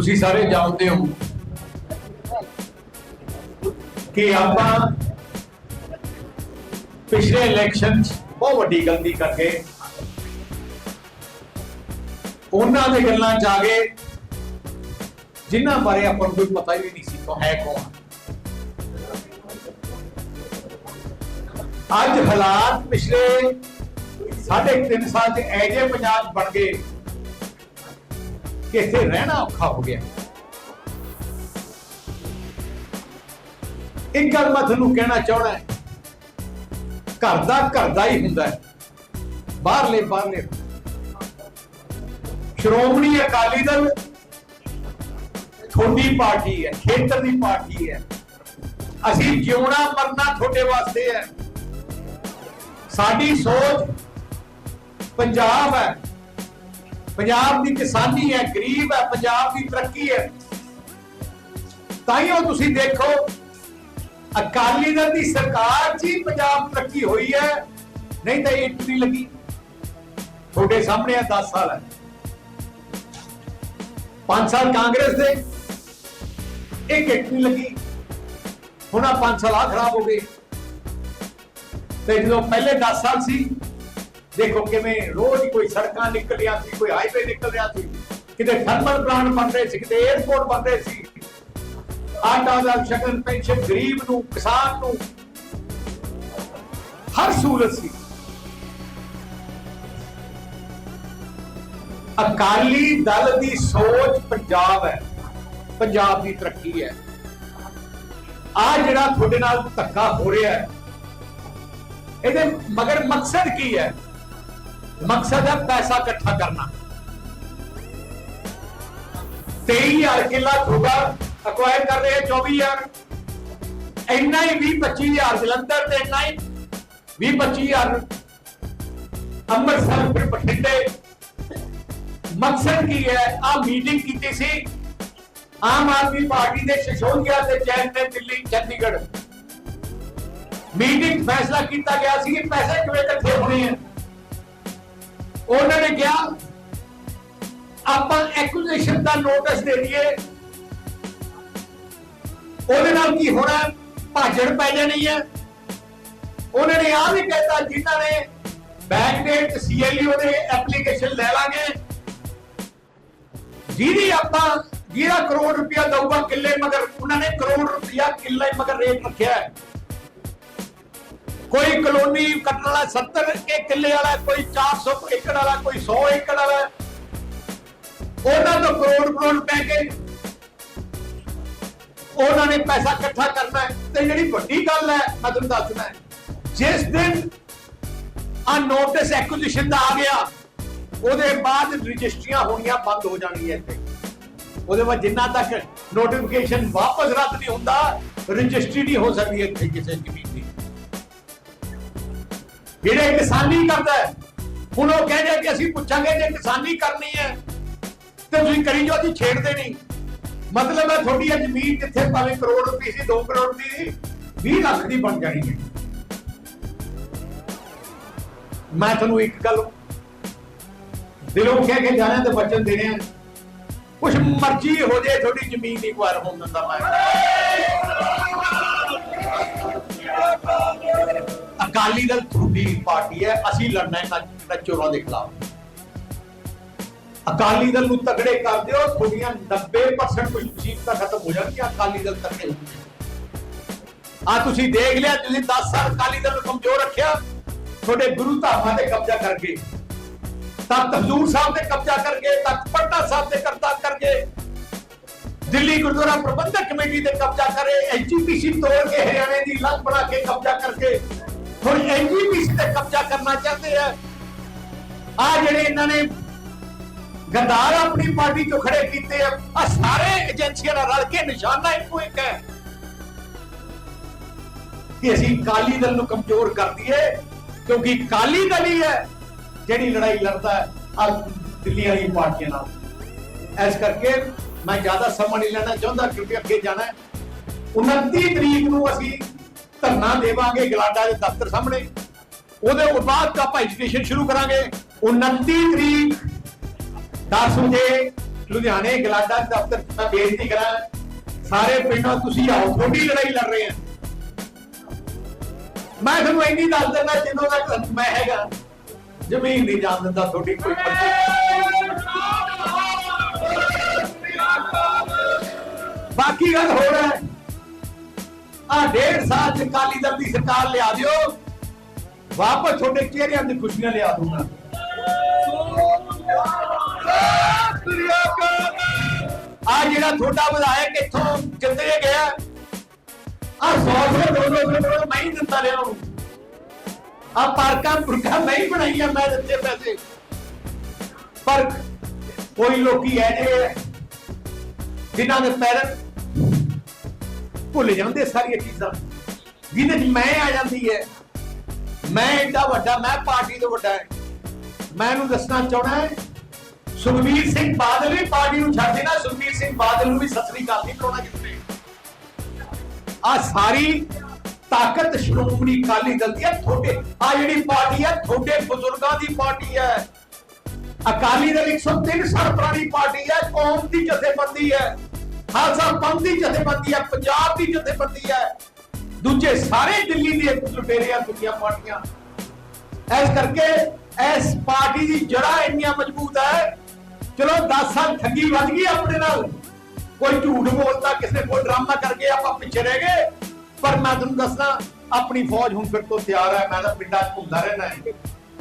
ਤੁਸੀਂ ਸਾਰੇ ਜਾਣਦੇ ਹੋ ਕਿ ਆਪਾਂ ਪਿਛਲੇ ਇਲੈਕਸ਼ਨ 'ਚ ਬਹੁਤ ਵੱਡੀ ਗਲਤੀ ਕਰਕੇ ਉਹਨਾਂ ਦੇ ਗੱਲਾਂ 'ਚ ਆ ਗਏ, ਜਿਨ੍ਹਾਂ ਬਾਰੇ ਆਪਾਂ ਨੂੰ ਕੋਈ ਪਤਾ ਹੀ ਨਹੀਂ ਸੀ ਕੋ ਹੈ ਕੌਣ। ਅੱਜ ਹਾਲਾਤ ਪਿਛਲੇ ਸਾਢੇ ਕੁ ਤਿੰਨ ਸਾਲ 'ਚ ਐਜੇ ਪੰਜਾਬ ਬਣ ਗਏ ਕਿ ਇੱਥੇ ਰਹਿਣਾ ਔਖਾ ਹੋ ਗਿਆ। ਇੱਕ ਗੱਲ ਮੈਂ ਤੁਹਾਨੂੰ ਕਹਿਣਾ ਚਾਹਣਾ ਹੈ। ਘਰ ਦਾ ਘਰ ਦਾ ਹੀ ਹੁੰਦਾ ਹੈ। ਬਾਹਰਲੇ ਬਾਹਰਲੇ। ਸ਼੍ਰੋਮਣੀ ਅਕਾਲੀ ਦਲ ਤੁਹਾਡੀ ਪਾਰਟੀ ਹੈ, ਖੇਤਰ ਦੀ ਪਾਰਟੀ ਹੈ। ਅਸੀਂ ਜਿਉਣਾ ਮਰਨਾ ਤੁਹਾਡੇ ਵਾਸਤੇ ਹੈ। ਸਾਡੀ ਸੋਚ ਪੰਜਾਬ ਹੈ। ਪੰਜਾਬ ਦੀ ਕਿਸਾਨੀ ਹੈ, ਗਰੀਬ ਹੈ, ਪੰਜਾਬ ਦੀ ਤਰੱਕੀ ਹੈ। ਤਾਈਓ ਤੁਸੀਂ ਦੇਖੋ, ਅਕਾਲੀ ਦਲ ਦੀ ਸਰਕਾਰ 'ਚ ਹੀ ਪੰਜਾਬ ਤਰੱਕੀ ਹੋਈ ਹੈ। ਨਹੀਂ ਤਾਂ ਇੱਟ ਨਹੀਂ ਲੱਗੀ। ਤੁਹਾਡੇ ਸਾਹਮਣੇ ਆ 10 ਸਾਲ ਹੈ। 5 ਸਾਲ ਕਾਂਗਰਸ ਦੇ, ਇੱਕ ਇੱਟ ਨਹੀਂ ਲੱਗੀ। ਹੁਣ ਆ 5 ਸਾਲ ਆ ਖਰਾਬ ਹੋ ਗਏ। ਤੇ ਜਦੋਂ ਪਹਿਲੇ 10 ਸਾਲ ਸੀ ਦੇਖੋ ਕਿਵੇਂ ਰੋਜ਼ ਕੋਈ ਸੜਕਾਂ ਨਿਕਲ ਨਿਕਲੀਆਂ ਸੀ, ਕੋਈ ਹਾਈਵੇ ਨਿਕਲ ਰਿਹਾ ਸੀ। ਕਿਤੇ ਥਰਮਲ ਪਲਾਂਟ ਬਣ ਰਹੇ ਸੀ, ਕਿਤੇ 에어ਪੋਰਟ ਬਣ ਰਹੇ ਸੀ। ਆਟਾ ਦਾ ਸ਼ਗਨ ਪੈਨਸ਼ਨ ਗਰੀਬ ਨੂੰ, ਕਿਸਾਨ ਨੂੰ। ਹਰ ਸਹੂਲਤ ਸੀ। ਅਕਾਲੀ ਦਲ ਦੀ ਸੋਚ ਪੰਜਾਬ ਹੈ। ਪੰਜਾਬ ਦੀ ਤਰੱਕੀ ਹੈ। ਆ ਜਿਹੜਾ ਤੁਹਾਡੇ ਨਾਲ ਧੱਕਾ ਹੋ ਰਿਹਾ ਹੈ, ਇਹਦੇ ਮਗਰ ਮਕਸਦ ਕੀ ਹੈ? ਮਕਸਦ ਹੈ ਪੈਸਾ ਇਕੱਠਾ ਕਰਨਾ। 23000 ਕਿੱਲਾ ਤੁਹਾਡਾ ਅਕਵਾਇਰ ਕਰ ਰਹੇ 24000 ਇੰਨਾ ਹੀ 20 25000 ਜਲੰਧਰ ਤੇ ਇੰਨਾ ਹੀ 20 25000 ਅੰਮ੍ਰਿਤਸਰ, ਫਿਰ ਬਠਿੰਡੇ। ਮਕਸਦ ਕੀ ਹੈ? ਆ ਮੀਟਿੰਗ ਕੀਤੀ ਸੀ। ਆਮ ਆਦਮੀ ਪਾਰਟੀ ਦੇ ਸ਼ਸ਼ੋਕਿਆ ਤੇ ਚੈਨ ਨੇ ਦਿੱਲੀ, ਚੰਡੀਗੜ੍ਹ। ਮੀਟਿੰਗ ਫੈਸਲਾ ਕੀਤਾ ਗਿਆ ਸੀ ਕਿ ਪੈਸੇ ਕਿਵੇਂ ਇਕੱਠੇ ਹੋਣੇ ਆ? ਉਹਨਾਂ ਨੇ ਕਿਹਾ, ਆਪਾਂ ਐਕੁਜੀਸ਼ਨ ਦਾ ਨੋਟਿਸ ਦੇ ਦਈਏ। ਉਹਦੇ ਨਾਲ ਕੀ ਹੋਣਾ ਭਾਜੜ ਪੈ ਜਾਣੀ ਹੈ। ਉਹਨਾਂ ਨੇ ਆਹ ਵੀ ਕਹਿਤਾ, ਜਿਨ੍ਹਾਂ ਨੇ ਬੈਂਕ ਡੇਟ ਸੀਐਲਯੂ ਦੇ ਐਪਲੀਕੇਸ਼ਨ ਲੈ ਲਾਂਗੇ। ਜਿਹਦੀ ਆਪਾਂ ਜਿਹੜਾ ਕਰੋੜ ਰੁਪਇਆ ਦਊਗਾ ਕਿੱਲੇ ਮਗਰ, ਉਹਨਾਂ ਨੇ ਕਰੋੜ ਰੁਪਇਆ ਕਿੱਲੇ ਮਗਰ ਰੇਟ ਰੱਖਿਆ ਹੈ। ਕੋਈ ਕਲੋਨੀ ਕੱਟਣ ਵਾਲਾ 70 ਕੇ ਕਿੱਲੇ ਵਾਲਾ, ਕੋਈ 400 ਏਕੜ ਵਾਲਾ, ਕੋਈ 100 ਏਕੜ ਵਾਲਾ। ਉਹਨਾਂ ਤੋਂ ਕਰੋੜ ਕਰੋੜ ਪੈ ਕੇ ਉਹਨਾਂ ਨੇ ਪੈਸਾ ਇਕੱਠਾ ਕਰਨਾ ਹੈ। ਤੇ ਜਿਹੜੀ ਵੱਡੀ ਗੱਲ ਹੈ, ਮੈਂ ਤੁਹਾਨੂੰ ਦੱਸਣਾ ਜਿਸ ਦਿਨ ਆ ਨੋਟਿਸ ਐਕੁਜੀਸ਼ਨ ਦਾ ਆ ਗਿਆ, ਉਹਦੇ ਬਾਅਦ ਰਜਿਸਟਰੀਆਂ ਹੋਣੀਆਂ ਬੰਦ ਹੋ ਜਾਣਗੀਆਂ ਇੱਥੇ। ਉਹਦੇ ਬਾਅਦ ਜਿੰਨਾ ਤੱਕ ਨੋਟੀਫਿਕੇਸ਼ਨ ਵਾਪਸ ਰੱਦ ਨਹੀਂ ਹੁੰਦਾ, ਰਜਿਸਟਰੀ ਨਹੀਂ ਹੋ ਸਕਦੀ ਇੱਥੇ ਕਿਸੇ ਜ਼ਮੀਨ ਦੀ ਜਿਹੜੇ ਕਿਸਾਨੀ ਕਰਦਾ ਹੈ, ਹੁਣ ਉਹ ਕਹਿੰਦੇ ਕਿ ਅਸੀਂ ਪੁੱਛਾਂਗੇ ਜੇ ਕਿਸਾਨੀ ਕਰਨੀ ਹੈ ਤੇ ਤੁਸੀਂ ਕਰੀ ਜੋ ਅਸੀਂ ਛੇੜਦੇ ਨਹੀਂ। ਮਤਲਬ ਹੈ ਤੁਹਾਡੀ ਇਹ ਜ਼ਮੀਨ ਜਿੱਥੇ ਭਾਵੇਂ ਕਰੋੜ ਰੁਪਏ ਸੀ 2 ਕਰੋੜ ਦੀ ਸੀ 20 ਲੱਖ ਦੀ ਬਣ ਜਾਣੀ ਹੈ। ਮੈਂ ਤੁਹਾਨੂੰ ਇੱਕ ਗੱਲ ਦਿਲੋਂ ਕਹਿ ਕੇ ਜਾਣਾ ਤੇ ਬਚਨ ਦੇਣੇ ਆ ਕੁਛ ਮਰਜ਼ੀ ਹੋ ਜੇ ਤੁਹਾਡੀ ਜ਼ਮੀਨ ਨਹੀਂ ਕੁਆਰ ਹੋਣ ਦਿੰਦਾ ਮੈਂ। ਅਕਾਲੀ ਦਲ ਤੁਹਾਡੀ ਪਾਰਟੀ ਹੈ, ਅਸੀਂ ਲੜਨਾ ਹੈ ਚੋਰਾਂ ਦੇ ਖਿਲਾਫ। ਅਕਾਲੀ ਦਲ ਨੂੰ ਤਗੜੇ ਕਰ ਦਿਓ, ਤੁਹਾਡੀਆਂ 90% ਕੁਝ ਮੁਸੀਬਤਾਂ ਖਤਮ ਹੋ ਜਾਣਗੀਆਂ, ਅਕਾਲੀ ਦਲ ਤਗੜੇ ਆ ਤੁਸੀਂ ਦੇਖ ਲਿਆ, ਤੁਸੀਂ 10 ਸਾਲ ਅਕਾਲੀ ਦਲ ਨੂੰ ਕਮਜ਼ੋਰ ਰੱਖਿਆ, ਤੁਹਾਡੇ ਗੁਰੂ ਧਾਮਾਂ ਤੇ ਕਬਜ਼ਾ ਕਰਕੇ ਤਖਤ ਹਜ਼ੂਰ ਸਾਹਿਬ ਤੇ ਕਬਜ਼ਾ ਕਰਕੇ ਤਖਤ ਪਟਨਾ ਸਾਹਿਬ ਤੇ ਕਬਜ਼ਾ ਕਰਕੇ ਦਿੱਲੀ ਗੁਰਦੁਆਰਾ ਪ੍ਰਬੰਧਕ ਕਮੇਟੀ ਤੇ ਕਬਜ਼ਾ ਕਰੇ ਐਨਜੀਪੀਸੀ ਤੋੜ ਕੇ ਹਰਿਆਣੇ ਦੀ ਲੱਗ ਬਣਾ ਕੇ ਕਬਜ਼ਾ ਕਰਕੇ ਹੁਣ ਐਨਜੀਪੀਸੀ ਤੇ ਕਬਜ਼ਾ ਕਰਨਾ ਚਾਹੁੰਦੇ ਆ। ਆ ਜਿਹੜੇ ਇਹਨਾਂ ਨੇ ਗੰਦਾਰ ਆਪਣੀ ਪਾਰਟੀ ਚੋਂ ਖੜੇ ਕੀਤੇ ਆ ਆ ਸਾਰੇ ਏਜੰਸੀਆਂ ਨਾਲ ਰਲ ਕੇ ਨਿਸ਼ਾਨਾ ਇੱਕੋ ਇੱਕ ਹੈ ਕਿ ਅਸੀਂ ਕਾਲੀ ਦਲ ਨੂੰ ਕਮਜ਼ੋਰ ਕਰ ਦਈਏ, ਕਿਉਂਕਿ ਕਾਲੀ ਦਲ ਹੀ ਹੈ ਜਿਹੜੀ ਲੜਾਈ ਲੜਦਾ ਹੈ ਆ ਦਿੱਲੀ ਵਾਲੀ ਪਾਰਟੀਆਂ ਨਾਲ। ਇਸ ਕਰਕੇ ਮੈਂ ਜ਼ਿਆਦਾ ਸਮਾਂ ਨਹੀਂ ਲੈਣਾ ਚਾਹੁੰਦਾ, ਕਿਉਂਕਿ ਅੱਗੇ ਜਾਣਾ ਹੈ। 29 ਤਰੀਕ ਨੂੰ ਅਸੀਂ ਧਰਨਾ ਦੇਵਾਂਗੇ ਗਲਾਡਾ ਦੇ ਦਫ਼ਤਰ ਸਾਹਮਣੇ। ਉਹਦੇ ਤੋਂ ਬਾਅਦ ਆਪਾਂ ਐਜੂਕੇਸ਼ਨ ਸ਼ੁਰੂ ਕਰਾਂਗੇ। 29 ਤਰੀਕ 10 ਵਜੇ ਲੁਧਿਆਣੇ ਗਲਾਡਾ ਦਫ਼ਤਰ 'ਚ ਬੇਨਤੀ ਕਰਾਂ, ਸਾਰੇ ਪਿੰਡਾਂ ਤੁਸੀਂ ਆਓ ਥੋੜੀ ਲੜਾਈ ਲੜ ਰਹੇ ਆ। ਮੈਂ ਤੁਹਾਨੂੰ ਇੰਨੀ ਦੱਸ ਦਿੰਦਾ ਜਿੰਨੋਂ ਤੱਕ ਮੈਂ ਹੈਗਾ। ਜ਼ਮੀਨ ਨਹੀਂ ਜਾਣ ਦਿੰਦਾ ਤੁਹਾਡੀ ਕੋਈ ਬਾਕੀ ਗੱਲ ਹੋਰ ਹੈ ਆ ਡੇਢ ਸਾਲ ਚ ਕਾਲੀ ਦਲ ਦੀ ਸਰਕਾਰ ਲਿਆ ਦਿਓ। ਵਾਪਸ ਤੁਹਾਡੇ ਚਿਹਰਿਆਂ ਦੀ ਖੁਸ਼ੀਆਂ ਲਿਆ ਦੂੰਗਾ ਆ ਜਿਹੜਾ ਤੁਹਾਡਾ ਵਿਧਾਇਕ ਇੱਥੋਂ ਜਿੱਤੇ ਗਿਆ, ਆ 100 100 200 ਰੁਪਏ ਮੈਂ ਹੀ ਦਿੰਦਾ ਰਿਹਾ ਉਹਨੂੰ। ਆ ਪਾਰਕਾਂ ਪੁਰਖਾਂ ਮੈਂ ਹੀ ਬਣਾਈਆਂ, ਮੈਂ ਦਿੱਤੇ ਪੈਸੇ। ਪਰ ਕੋਈ ਲੋਕੀ ਐ ਜੇ ਜਿਨ੍ਹਾਂ ਦੇ ਪੈਰ ਭੁੱਲ ਜਾਂਦੇ ਸਾਰੀਆਂ ਚੀਜ਼ਾਂ। ਜਿਹਦੇ ਚ ਮੈਂ ਆ ਜਾਂਦੀ ਹੈ। ਮੈਂ ਏਡਾ ਵੱਡਾ, ਮੈਂ ਪਾਰਟੀ ਤੋਂ ਵੱਡਾ ਹੈ। ਮੈਂ ਇਹਨੂੰ ਦੱਸਣਾ ਚਾਹਣਾ ਹੈ, ਸੁਖਬੀਰ ਸਿੰਘ ਬਾਦਲ ਵੀ ਪਾਰਟੀ ਨੂੰ ਛੱਡ ਦੇਣਾ ਸੁਖਬੀਰ ਸਿੰਘ ਬਾਦਲ ਨੂੰ ਵੀ ਸਤਰੀ ਕਾਲ ਨਹੀਂ ਕਰਾਉਣਾ ਕਿਤੇ ਆ ਸਾਰੀ ਤਾਕਤ ਸ਼੍ਰੋਮਣੀ ਅਕਾਲੀ ਦਲ ਦੀ ਹੈ, ਤੁਹਾਡੇ ਆ ਜਿਹੜੀ ਪਾਰਟੀ ਹੈ, ਤੁਹਾਡੇ ਬਜ਼ੁਰਗਾਂ ਦੀ ਪਾਰਟੀ ਹੈ। ਅਕਾਲੀ ਦਲ 103 ਸਾਲ ਪੁਰਾਣੀ ਪਾਰਟੀ ਹੈ, ਕੌਮ ਦੀ ਜਥੇਬੰਦੀ ਹੈ। ਖਾਲਸਾ ਪੰਥ ਦੀ ਜਥੇਬੰਦੀ ਹੈ, ਪੰਜਾਬ ਦੀ ਜਥੇਬੰਦੀ ਹੈ। ਦੂਜੇ ਸਾਰੇ ਦਿੱਲੀ ਦੇ ਲੁਟੇਰਿਆਂ, ਦੁਨੀਆ ਪਾਰਟੀਆਂ। ਇਸ ਕਰਕੇ ਇਸ ਪਾਰਟੀ ਦੀ ਜੜਾ ਇੰਨੀਆਂ ਮਜ਼ਬੂਤ ਹੈ। ਚਲੋ 10 ਸਾਲ ਠੱਗੀ ਵੱਜ ਗਈ ਆਪਣੇ ਨਾਲ। ਕੋਈ ਝੂਠ ਬੋਲਦਾ, ਕਿਸੇ ਨੇ ਕੋਈ ਡਰਾਮਾ ਕਰਕੇ ਆਪਾਂ ਪਿੱਛੇ ਰਹਿ ਗਏ। ਪਰ ਮੈਂ ਤੁਹਾਨੂੰ ਦੱਸਣਾ ਆਪਣੀ ਫੌਜ ਹੁਣ ਫਿਰ ਤੋਂ ਤਿਆਰ ਹੈ, ਮੈਂ ਤਾਂ ਪਿੰਡਾਂ 'ਚ ਘੁੰਮਦਾ ਰਹਿਣਾ ਹੈ।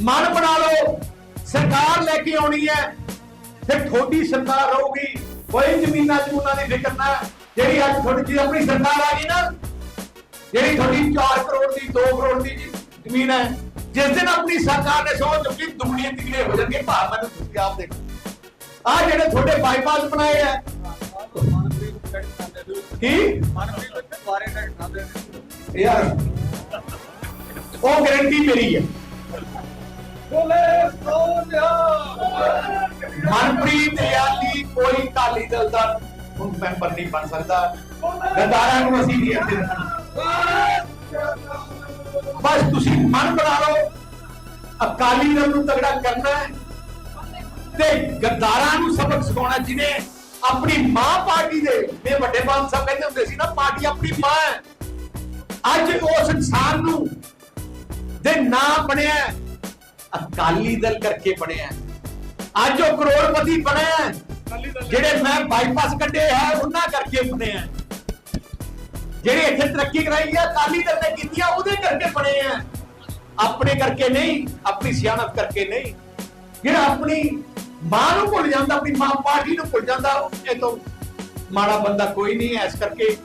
ਮਨ ਬਣਾ ਲਓ, ਸਰਕਾਰ ਲੈ ਕੇ ਆਉਣੀ ਹੈ, ਫਿਰ ਤੁਹਾਡੀ ਸਰਕਾਰ ਰਹੂਗੀ। ਕੋਈ ਜ਼ਮੀਨਾਂ ਜਮੂਨਾਂ ਦੀ ਫਿਕਰ ਨਾ ਜਿਹੜੀ ਅੱਜ ਤੁਹਾਡੀ ਜੀ ਆਪਣੀ ਸਰਕਾਰ ਆ ਗਈ ਨਾ ਜਿਹੜੀ ਤੁਹਾਡੀ 4 ਕਰੋੜ ਦੀ 2 ਕਰੋੜ ਦੀ ਜ਼ਮੀਨ ਹੈ ਜਿਸ ਦਿਨ ਆਪਣੀ ਸਰਕਾਰ ਨੇ ਸੋਚ ਚੁੱਕੀ ਦੁਨੀਆ ਤਿਗੜੇ ਹੋ ਜਾਣਗੇ ਭਾਰ ਮੈਨੂੰ ਤੁਸੀਂ ਆਪ ਦੇਖੋ। ਆ ਜਿਹੜੇ ਤੁਹਾਡੇ ਬਾਈਪਾਸ ਬਣਾਏ ਆ। ਕੀ? ਯਾਰ ਉਹ ਗਾਰੰਟੀ ਮੇਰੀ ਹੈ ਮਨਪ੍ਰੀਤ ਯਾਲੀ, ਕੋਈ ਕਾਲੀ ਦਲ ਦਾ ਹੁਣ ਮੈਂਬਰ ਨਹੀਂ ਬਣ ਸਕਦਾ। ਗਦਾਰਾਂ ਨੂੰ ਅਸੀਂ ਨਹੀਂ ਅੱਗੇ ਰੱਖਣਾ ਬਸ ਤੁਸੀਂ ਮਨ ਬਣਾ ਲਓ। ਅਕਾਲੀ ਦਲ ਨੂੰ ਤਗੜਾ ਕਰਨਾ ਹੈ। ਤੇ ਗੱਦਾਰਾਂ ਨੂੰ ਸਬਕ ਸਿਖਾਉਣਾ ਜਿਹਨੇ ਆਪਣੀ ਮਾਂ ਪਾਰਟੀ ਦੇ ਇਹ ਵੱਡੇ ਬਾਲ ਸਾਹਿਬ ਕਹਿੰਦੇ ਹੁੰਦੇ ਸੀ ਨਾ, ਪਾਰਟੀ ਆਪਣੀ ਮਾਂ ਹੈ। ਅੱਜ ਉਸ ਇਨਸਾਨ ਨੂੰ ਦੇ ਨਾਂ ਬਣਿਆ ਅਕਾਲੀ ਦਲ ਕਰਕੇ ਬਣਿਆ ਹੈ। ਅੱਜ ਉਹ ਕਰੋੜਪਤੀ ਬਣਿਆ ਹੈ, ਜਿਹੜੇ ਮੈਂ ਬਾਈਪਾਸ ਕੱਢੇ ਹੈ ਉਹਨਾਂ ਕਰਕੇ ਬਣਿਆ ਹੈ। ਜਿਹੜੀ ਇੱਥੇ ਤਰੱਕੀ ਕਰਾਈ ਹੈ ਅਕਾਲੀ ਦਲ ਨੇ ਕੀਤੀ ਆ ਉਹਦੇ ਕਰਕੇ ਬਣੇ ਆ ਆਪਣੇ ਕਰਕੇ ਨਹੀਂ ਆਪਣੀ ਸਿਆਣਪ ਕਰਕੇ ਨਹੀਂ ਜਿਹੜਾ ਆਪਣੀ ਮਾਂ ਨੂੰ ਭੁੱਲ ਜਾਂਦਾ ਆਪਣੀ ਮਾਂ ਪਾਰਟੀ ਨੂੰ ਭੁੱਲ ਜਾਂਦਾ ਇਹ ਤੋਂ ਮਾੜਾ ਬੰਦਾ ਕੋਈ ਨਹੀਂ ਹੈ ਇਸ ਕਰਕੇ